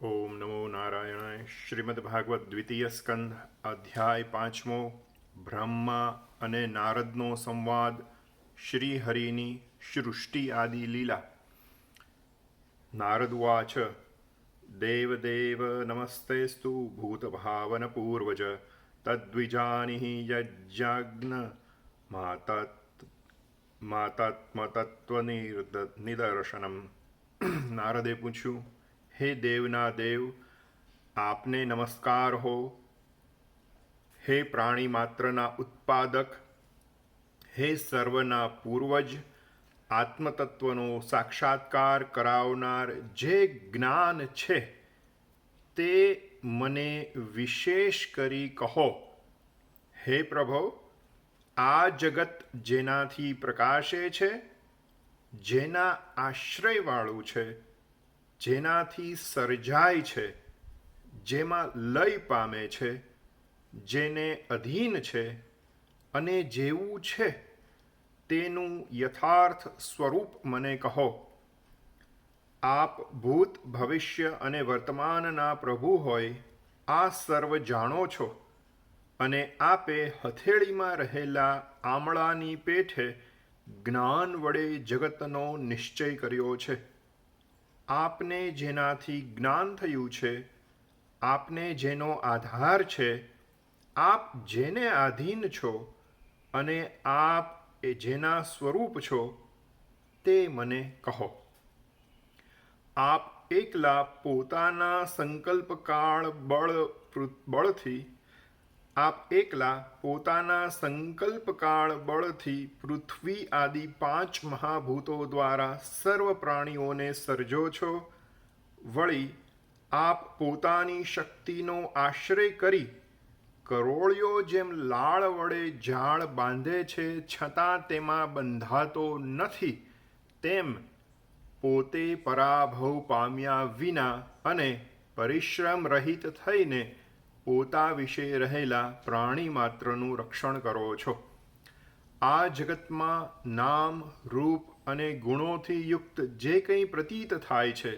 ઓમ નમો નારાયણાય શ્રીમદ ભાગવત દ્વિતીય સ્કંદ અધ્યાય પાંચમો બ્રહ્મા અને નારદનો સંવાદ શ્રી હરિની સૃષ્ટિ આદિ લીલા નારદ ઉવાચ દેવદેવ નમસ્તેસ્તુ ભૂતભાવનપૂર્વજ તદ્વિજાનિ યજ્ઞ માતત માતાત્મતત્વનિદર્શનમ નારદે પૂછ્યું હે દેવના દેવ, આપને નમસ્કાર હો. હે પ્રાણી માત્રના ઉત્પાદક, હે સર્વના પૂર્વજ, આત્મતત્વનો સાક્ષાત્કાર કરાવનાર જે જ્ઞાન છે, તે મને વિશેષ કરી કહો. હે પ્રભો, આ જગત જેનાથી પ્રકાશે છે, જેના આશ્રયવાળું છે. જેનાથી સર્જાય છે, જેમાં લય પામે છે, જેને અધીન છે અને જેવું છે, તેનું યથાર્થ સ્વરૂપ મને કહો. આપ ભૂત, ભવિષ્ય અને વર્તમાનના પ્રભુ હોય, આ સર્વ જાણો છો અને આપે હથેળીમાં રહેલા આમળાની પેઠે જ્ઞાન વડે જગતનો નિશ્ચય કર્યો છે. આપને જેનાથી જ્ઞાન થયું છે, આપને જેનો આધાર છે, આપ જેને આધીન છો અને આપ એ જેના સ્વરૂપ છો, તે મને કહો. આપ એકલા પોતાના સંકલ્પકાળ બળ બળથી આપ એકલા પોતાના સંકલ્પકાળ બળથી પૃથ્વી આદિ પાંચ મહાભૂતો દ્વારા સર્વ પ્રાણીઓને સર્જો છો. વળી, આપ પોતાની શક્તિનો આશ્રય કરી કરોળિયો જેમ લાળ વડે ઝાડ બાંધે છે, છતાં તેમાં બંધાતો નથી, તેમ પોતે પરાભવ પામ્યા વિના અને પરિશ્રમ રહિત થઈને પોતા વિશે રહેલા પ્રાણી માત્રનું રક્ષણ કરો છો. આ જગતમાં નામ, રૂપ અને ગુણોથી યુક્ત જે કંઈ પ્રતીત થાય છે,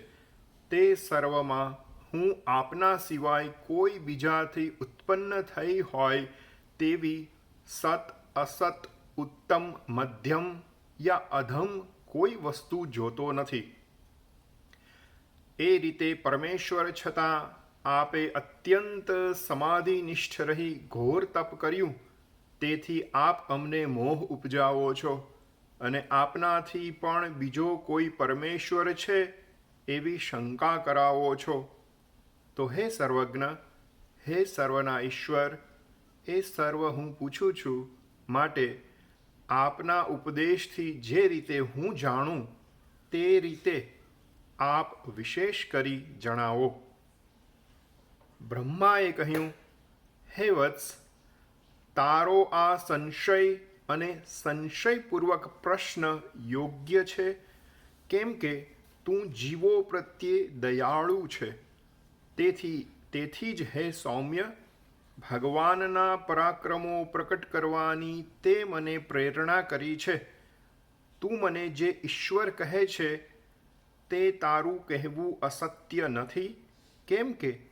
તે સર્વમાં હું આપના સિવાય કોઈ બીજાથી ઉત્પન્ન થઈ હોય તેવી સત અસત, ઉત્તમ, મધ્યમ યા અધમ કોઈ વસ્તુ જોતો નથી. એ રીતે પરમેશ્વર છતાં આપે અત્યંત સમાધિનિષ્ઠ રહી ઘોર તપ કર્યું, તેથી આપ અમને મોહ ઉપજાવો છો અને આપનાથી પણ બીજો કોઈ પરમેશ્વર છે એવી શંકા કરાવો છો. તો હે સર્વજ્ઞ, હે સર્વના ઈશ્વર એ સર્વ હું પૂછું છું માટે આપના ઉપદેશથી જે રીતે હું જાણું તે રીતે આપ વિશેષ કરી જણાવો. બ્રહ્માએ કહ્યું, હે વત્સ, તારો આ સંશય અને સંશયપૂર્વક પ્રશ્ન યોગ્ય છે? કેમ કે તું જીવો પ્રત્યે દયાળુ છે. તેથી તેથી જ હે સૌમ્ય, ભગવાનના પરાક્રમો પ્રકટ કરવાની તે મને પ્રેરણા કરી છે. તું મને જે ઈશ્વર કહે છે, તે તારું કહેવું અસત્ય નથી. કેમ કે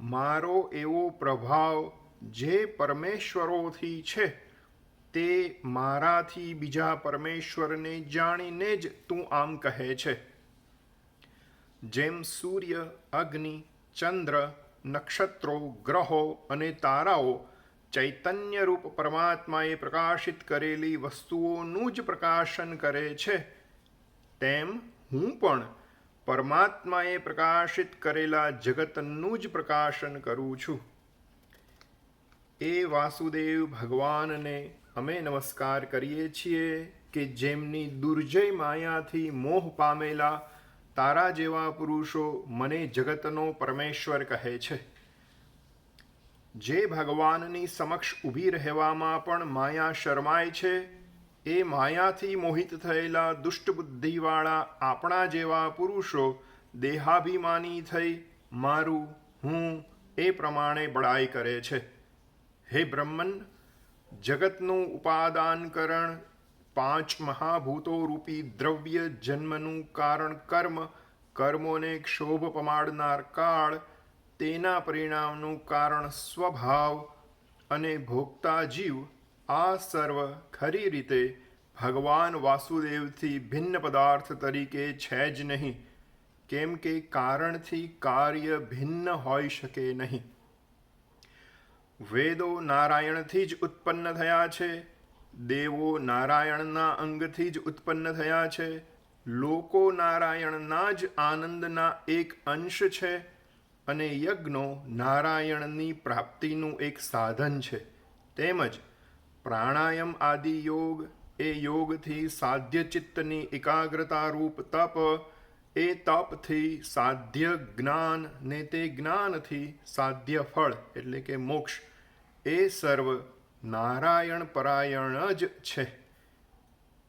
મારો એવો પ્રભાવ જે પરમેશ્વરોથી છે, તે મારાથી બીજા પરમેશ્વરને જાણીને જ તું આમ કહે છે. જેમ સૂર્ય, અગ્નિ, ચંદ્ર, નક્ષત્રો, ગ્રહો અને તારાઓ ચૈતન્યરૂપ પરમાત્માએ પ્રકાશિત કરેલી વસ્તુઓનું જ પ્રકાશન કરે છે, તેમ હું પણ પરમાત્માએ પ્રકાશિત કરેલા જગતનું જ પ્રકાશન કરું છું. એ વાસુદેવ ભગવાનને અમે નમસ્કાર કરીએ છીએ કે જેમની દુર્જય માયાથી મોહ પામેલા તારા જેવા પુરુષો મને જગતનો પરમેશ્વર કહે છે. જે ભગવાનની સમક્ષ ઊભી રહેવામાં પણ માયા શરમાય છે એ માયાથી મોહિત થયેલા દુષ્ટ બુદ્ધિવાળા આપણા જેવા પુરુષો દેહાભિમાની થઈ મારું, હું એ પ્રમાણે બળાઈ કરે છે. હે બ્રહ્મન, જગતનું ઉપાદાનકરણ પાંચ મહાભૂતો રૂપી દ્રવ્ય જન્મનું કારણ કર્મ, કર્મોને ક્ષોભ પમાડનાર કાળ, તેના પરિણામનું કારણ સ્વભાવ અને ભોગતા જીવ આ સર્વ ખરી રીતે ભગવાન વાસુદેવથી ભિન્ન પદાર્થ તરીકે છે જ નહીં, કેમ કે કારણથી કાર્ય ભિન્ન હોઈ શકે નહીં. વેદો નારાયણથી જ ઉત્પન્ન થયા છે, દેવો નારાયણના અંગથી જ ઉત્પન્ન થયા છે, લોકો નારાયણના જ આનંદના એક અંશ છે અને યજ્ઞો નારાયણની પ્રાપ્તિનું એક સાધન છે. તેમજ પ્રાણાયામ આદિ યોગ, એ યોગથી સાધ્ય ચિત્તની એકાગ્રતા રૂપ તપ, એ તપથી સાધ્ય જ્ઞાન ને તે જ્ઞાનથી સાધ્ય ફળ, એટલે કે મોક્ષ. એ સર્વ નારાયણ પરાયણ જ છે.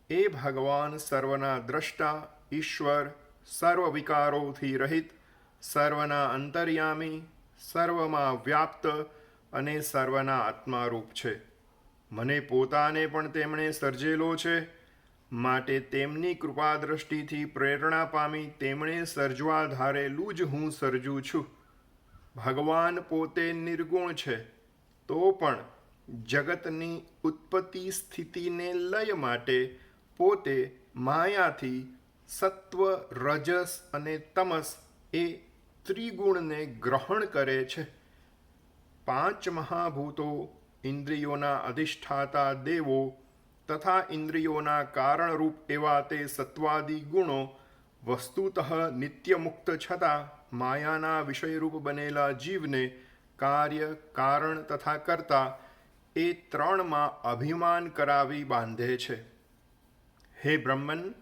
એ ભગવાન સર્વના દ્રષ્ટા, ઈશ્વર, સર્વ વિકારોથી રહિત, સર્વના અંતર્યામી, સર્વમાં વ્યાપ્ત અને સર્વના આત્મારૂપ છે. મને પોતાને પણ તેમણે સર્જેલો છે. માટે તેમની કૃપા દ્રષ્ટિથી પ્રેરણા પામી તેમણે સર્જવા ધારેલું જ હું સર્જું છું. ભગવાન પોતે નિર્ગુણ છે. તો પણ જગતની ઉત્પત્તિ સ્થિતિને લય માટે પોતે માયાથી સત્વ, રજસ અને તમસ એ ત્રિગુણને ગ્રહણ કરે છે. પાંચ મહાભૂતો ઇન્દ્રિયોના અધિષ્ઠાતા દેવો તથા ઇન્દ્રિયોના કારણરૂપ એવા તે સત્વાદી ગુણો વસ્તુતઃ નિત્યમુક્ત છતાં માયાના વિષયરૂપ બનેલા જીવને કાર્ય, કારણ તથા કરતા એ ત્રણમાં અભિમાન કરાવી બાંધે છે. હે બ્રહ્મન,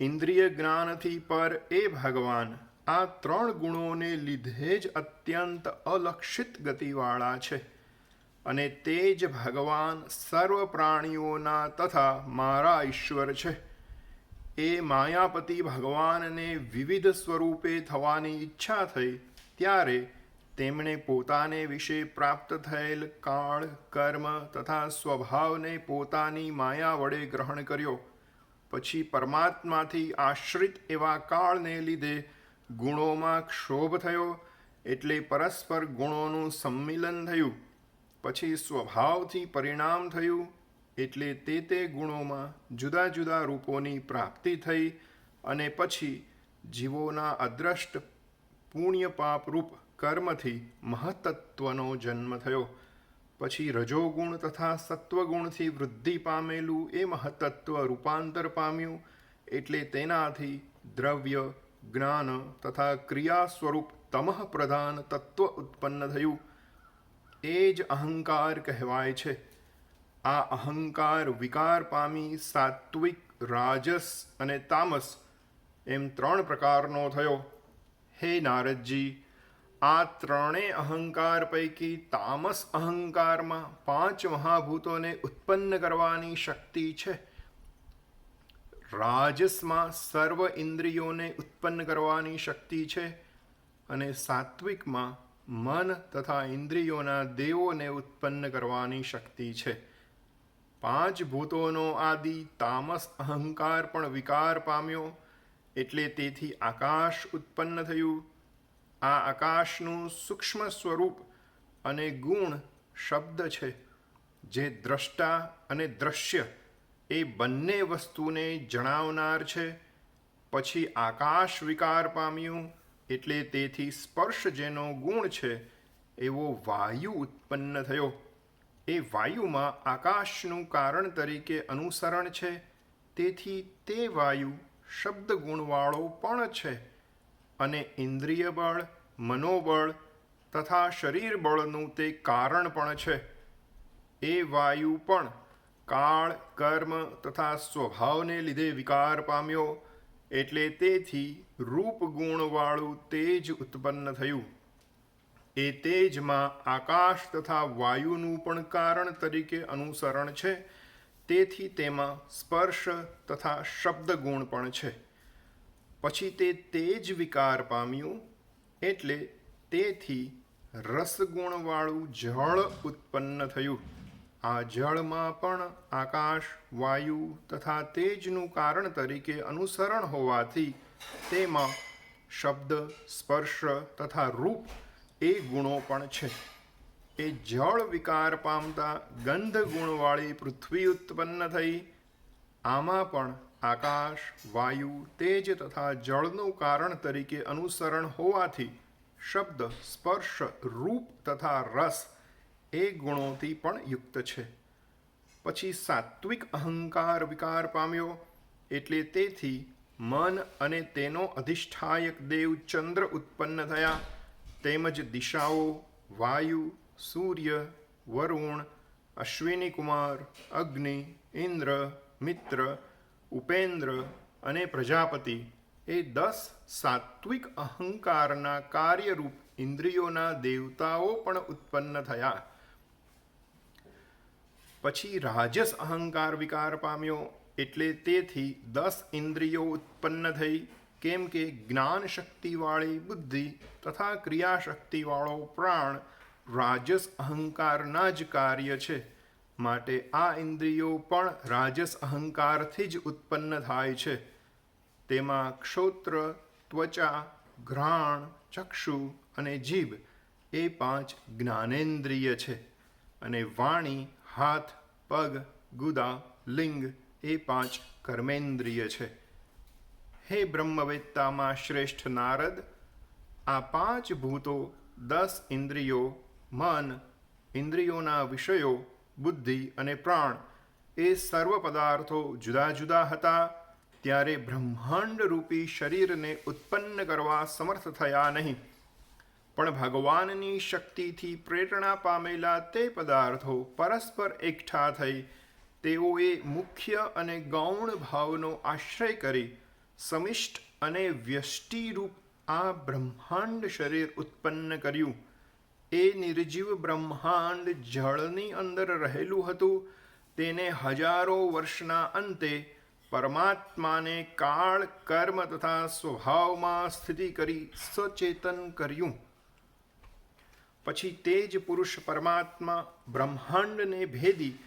ઇન્દ્રિય જ્ઞાનથી પર એ ભગવાન, આ ત્રણ ગુણોને લીધે જ અત્યંત અલક્ષિત ગતિવાળા છે. અને તે જ ભગવાન સર્વ પ્રાણીઓના તથા મારા ઈશ્વર છે. એ માયાપતિ ભગવાનને વિવિધ સ્વરૂપે થવાની ઈચ્છા થઈ ત્યારે તેમણે પોતાને વિશે પ્રાપ્ત થયેલ કાળ, કર્મ તથા સ્વભાવને પોતાની માયા વડે ગ્રહણ કર્યો. પછી પરમાત્માથી આશ્રિત એવા કાળને લીધે ગુણોમાં ક્ષોભ થયો એટલે પરસ્પર ગુણોનું સંમિલન થયું. પછી સ્વભાવથી પરિણામ થયું એટલે તે તે ગુણોમાં જુદા જુદા રૂપોની પ્રાપ્તિ થઈ અને પછી જીવોના અદ્રષ્ટ પુણ્ય પાપ કર્મથી મહતત્વનો જન્મ થયો. પછી રજોગુણ તથા સત્વગુણથી વૃદ્ધિ પામેલું એ મહતત્વ રૂપાંતર પામ્યું એટલે તેનાથી દ્રવ્ય, જ્ઞાન તથા ક્રિયા સ્વરૂપ તમઃ પ્રધાન તત્વ ઉત્પન્ન થયું. એ જ અહંકાર કહેવાય છે. આ અહંકાર વિકાર પામી સાત્વિક રાજસ અને તામસ એમ ત્રણ પ્રકારનો થયો. હે નારદજી, આ ત્રણેય અહંકાર પૈકી તામસ અહંકારમાં પાંચ મહાભૂતોને ઉત્પન્ન કરવાની શક્તિ છે. રાજસમાં સર્વ ઇન્દ્રિયોને ઉત્પન્ન કરવાની શક્તિ છે અને સાત્વિકમાં મન તથા ઇન્દ્રિયોના દેવોને ઉત્પન્ન કરવાની શક્તિ છે. પાંચ ભૂતોનો આદિ તામસ અહંકાર પણ વિકાર પામ્યો, એટલે તેથી આકાશ ઉત્પન્ન થયું. આ આકાશનું સૂક્ષ્મ સ્વરૂપ અને ગુણ શબ્દ છે, જે દ્રષ્ટા અને દ્રશ્ય એ બંને વસ્તુને જણાવનાર છે. પછી આકાશ વિકાર પામ્યું એટલે તેથી સ્પર્શ જેનો ગુણ છે, એવો વાયુ ઉત્પન્ન થયો. એ વાયુમાં આકાશનું કારણ તરીકે અનુસરણ છે. તેથી તે વાયુ શબ્દ ગુણવાળો પણ છે અને ઇન્દ્રિય બળ, મનોબળ તથા શરીર બળનું તે કારણ પણ છે. એ વાયુ પણ કાળ, કર્મ તથા સ્વભાવને લીધે વિકાર પામ્યો એટલે તેથી રૂપ ગુણવાળું તેજ ઉત્પન્ન થયું. એ તેજમાં આકાશ તથા વાયુનું પણ કારણ તરીકે અનુસરણ છે. તેથી તેમાં સ્પર્શ તથા શબ્દ ગુણ પણ છે. પછી તે તેજ વિકાર પામ્યું, એટલે તેથી રસગુણવાળું જળ ઉત્પન્ન થયું. આ જળમાં પણ આકાશ, વાયુ તથા તેજનું કારણ તરીકે અનુસરણ હોવાથી તેમાં શબ્દ, સ્પર્શ તથા રૂપ એ ગુણો પણ છે. એ જળ વિકાર પામતા ગંધ ગુણવાળી પૃથ્વી ઉત્પન્ન થઈ. આમાં પણ આકાશ, વાયુ, તેજ તથા જળનું કારણ તરીકે અનુસરણ હોવાથી શબ્દ, સ્પર્શ, રૂપ તથા રસ એ ગુણોથી પણ યુક્ત છે. પછી સાત્વિક અહંકાર વિકાર પામ્યો એટલે તેથી મન અને તેનો અધિષ્ઠાયક દેવ ચંદ્ર ઉત્પન્ન થયા. તેમજ દિશાઓ, વાયુ, સૂર્ય, વરુણ, અશ્વિની કુમાર, અગ્નિ, ઇન્દ્ર, મિત્ર, ઉપેન્દ્ર અને પ્રજાપતિ એ દસ સાત્વિક અહંકારના કાર્યરૂપ ઇન્દ્રિયોના દેવતાઓ પણ ઉત્પન્ન થયા. પછી રાજસ અહંકાર વિકાર પામ્યો એટલે તેથી દસ ઇન્દ્રિયો ઉત્પન્ન થઈ, કેમ કે જ્ઞાન શક્તિવાળી બુદ્ધિ તથા ક્રિયાશક્તિવાળો પ્રાણ રાજસ અહંકારના જ કાર્ય છે. માટે આ ઇન્દ્રિયો પણ રાજસ અહંકારથી જ ઉત્પન્ન થાય છે. તેમાં ક્ષોત્ર, ત્વચા, ઘ્રાણ, ચક્ષુ અને જીભ એ પાંચ જ્ઞાનેન્દ્રિય છે. અને વાણી હાથ, પગ ગુદા લિંગ એ પાંચ કર્મેન્દ્રિય છે. હે બ્રહ્મવેત્તામાં શ્રેષ્ઠ નારદ, આ પાંચ ભૂતો, દસ ઇન્દ્રિયો, મન, ઇન્દ્રિયોના વિષયો, બુદ્ધિ અને પ્રાણ, એ સર્વ પદાર્થો જુદા જુદા હતા, ત્યારે બ્રહ્માંડ રૂપી શરીરને ઉત્પન્ન કરવા સમર્થ થયા નહીં. પણ ભગવાનની શક્તિથી પ્રેરણા પામેલા તે પદાર્થો પરસ્પર એકઠા થઈ તેઓએ મુખ્ય અને ગૌણ ભાવનો આશ્રય કરી સમિષ્ટ અને વ્યષ્ટિરૂપ આ બ્રહ્માંડ શરીર ઉત્પન્ન કર્યું. એ નિર્જીવ બ્રહ્માંડ જળની અંદર રહેલું હતું. તેને હજારો વર્ષના અંતે પરમાત્માને કાળ, કર્મ તથા સ્વભાવમાં સ્થિતિ કરી સચેતન કર્યું. પછી તે જ પુરુષ પરમાત્મા બ્રહ્માંડને ભેદી,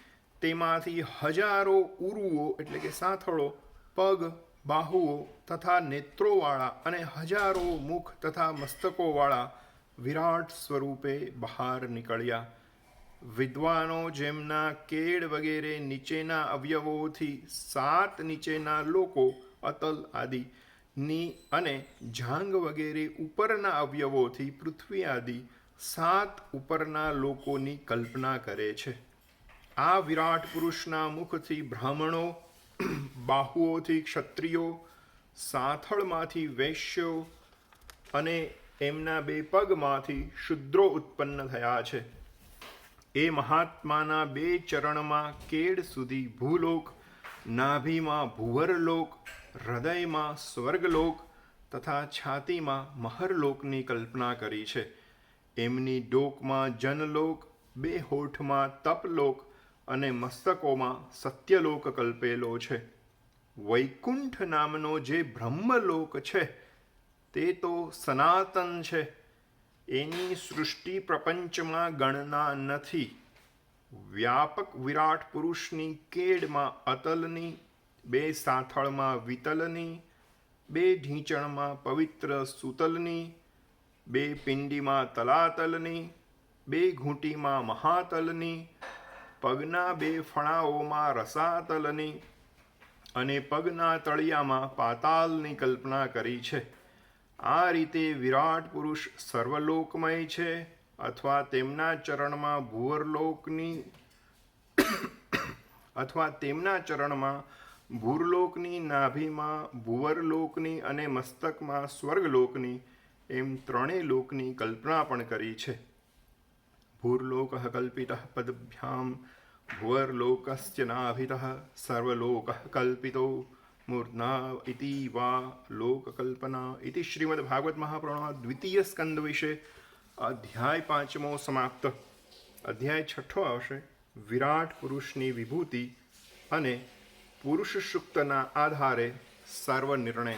તેમાંથી હજારો ઉરુઓ એટલે કે સાથળો, પગ, બાહુઓ તથા નેત્રોવાળા અને હજારો મુખ તથા મસ્તકોવાળા વિરાટ સ્વરૂપે બહાર નીકળ્યા. વિદ્વાનો જેમના કેડ વગેરે નીચેના અવયવોથી સાત નીચેના લોકો, અતલ આદિ, ની અને જાંગ વગેરે ઉપરના અવયવોથી પૃથ્વી આદિ સાત ઉપરના લોકોની કલ્પના કરે છે. આ વિરાટ પુરુષના મુખથી બ્રાહ્મણો, બાહુઓથી ક્ષત્રિયો, સાથળમાંથી વૈશ્યો અને એમના બે પગમાંથી શુદ્રો ઉત્પન્ન થયા છે. એ મહાત્માના બે ચરણમાં કેડ સુધી ભૂલોક, નાભીમાં ભુવરલોક, હૃદયમાં સ્વર્ગલોક તથા છાતીમાં મહરલોકની કલ્પના કરી છે. એમની ડોકમાં જનલોક, બે હોઠમાં તપલોક અને મસ્તકોમાં સત્યલોક કલ્પેલો છે. વૈકુંઠ નામનો જે બ્રહ્મલોક છે, તે તો સનાતન છે. એની સૃષ્ટિ પ્રપંચમાં ગણના નથી. વ્યાપક વિરાટ પુરુષની કેડમાં અતલની, બે સાથળમાં વિતલની, બે ઢીંચણમાં પવિત્ર સુતલની બે પિંડીમાં તલાતલની, બે ઘૂંટીમાં મહાતલની, પગના બે ફણાઓમાં રસાતલની અને પગના તળિયામાં પાતાલની કલ્પના કરી છે. આ રીતે વિરાટ પુરુષ સર્વલોકમય છે અથવા તેમના ચરણમાં ભૂવરલોકની અથવા તેમના ચરણમાં ભૂરલોકની નાભીમાં ભુવરલોકની અને મસ્તકમાં સ્વર્ગલોકની એમ ત્રણેય લોકની કલ્પના પણ કરી છે. ભૂર્લોક કલ્પિત પદભ્યામ ભુવર્લોકસ્ય નાભિત, સર્વલોક કલ્પિતો, મૂર્ધના ઇતિ વા લોકકલ્પના ઇતિ શ્રીમદ ભાગવત મહાપ્રાણ દ્વિતીય સ્કંદ વિશે અધ્યાય પાંચમો સમાપ્ત અધ્યાય છઠ્ઠો આવશે વિરાટ પુરુષની વિભૂતિ અને પુરુષ સુક્તના આધારે સર્વ નિર્ણય